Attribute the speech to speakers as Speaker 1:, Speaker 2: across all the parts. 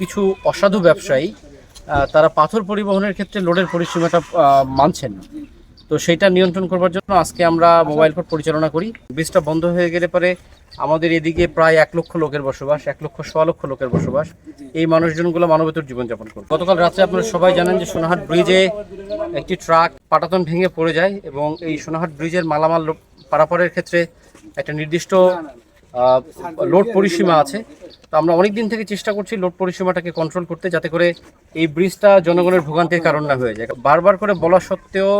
Speaker 1: কিছু অসাধু ব্যবসায়ী তারা পাথর পরিবহনের ক্ষেত্রে লোডের পরিসীমাটা মানছেন তো সেইটা নিয়ন্ত্রণ করবার জন্য আজকে আমরা মোবাইল কোর্ট পরিচালনা করি। ব্রিজটা বন্ধ হয়ে গেলে পরে আমাদের এদিকে প্রায় এক লক্ষ লোকের বসবাস, এক লক্ষ সোয়া লক্ষ লোকের বসবাস। এই মানুষজনগুলো মানবেতর জীবনযাপন করে গতকাল রাত্রে আপনারা সবাই জানেন যে সোনাহাট ব্রিজে একটি ট্রাক পাটাতন ভেঙে পড়ে যায় এবং এই সোনাহাট ব্রিজের মালামাল পারাপারের ক্ষেত্রে একটা নির্দিষ্ট লোড পরিসীমা আছে। তো আমরা অনেক দিন থেকে চেষ্টা করছি লোড পরিসীমাটাকে কন্ট্রোল করতে যাতে করে এই ব্রিজটা জনগণের ভোগান্তির কারণ না হয়ে যায়। বারবার করে বলা সত্ত্বেও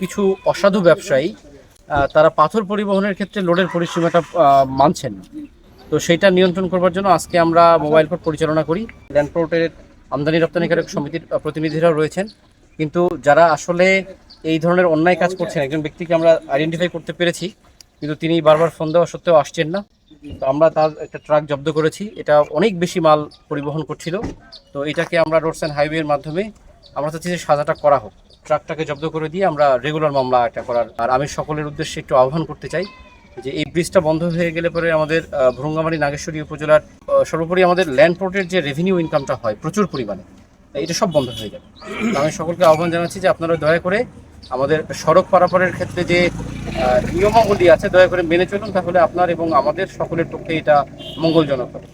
Speaker 1: কিছু অসাধু ব্যবসায়ী তারা পাথর পরিবহনের ক্ষেত্রে লোডের পরিসীমাটা মানছেন তো সেইটা নিয়ন্ত্রণ করবার জন্য আজকে আমরা মোবাইল কোর্ট পরিচালনা করি। ল্যান্ডপোর্টের আমদানি রপ্তানিকারক সমিতির প্রতিনিধিরাও রয়েছেন। কিন্তু যারা আসলে এই ধরনের অন্যায় কাজ করছেন, একজন ব্যক্তিকে আমরা আইডেন্টিফাই করতে পেরেছি। কিন্তু তিনি বারবার ফোন দেওয়া সত্ত্বেও আসছেন না। তো আমরা তার একটা ট্রাক জব্দ করেছি। এটা অনেক বেশি মাল পরিবহন করছিল। তো এটাকে আমরা রোডস অ্যান্ড হাইওয়ের মাধ্যমে আমরা চাচ্ছি যে সাজাটা করা হোক। ট্রাকটাকে জব্দ করে দিয়ে আমরা রেগুলার মামলা একটা করার। আর আমি সকলের উদ্দেশ্যে একটু আহ্বান করতে চাই যে এই ব্রিজটা বন্ধ হয়ে গেলে পরে আমাদের ভ্রঙ্গামারী নাগেশ্বরী উপজেলার সর্বোপরি আমাদের ল্যান্ড পোর্টের যে রেভিনিউ ইনকামটা হয় প্রচুর পরিমাণে এটা সব বন্ধ হয়ে যাবে। আমি সকলকে আহ্বান জানাচ্ছি যে আপনারা দয়া করে আমাদের সড়ক পারাপারের ক্ষেত্রে যে নিয়মাবলী আছে, দয়া করে মেনে চলুন, তাহলে আপনার এবং আমাদের সকলের পক্ষে এটা মঙ্গলজনক হবে।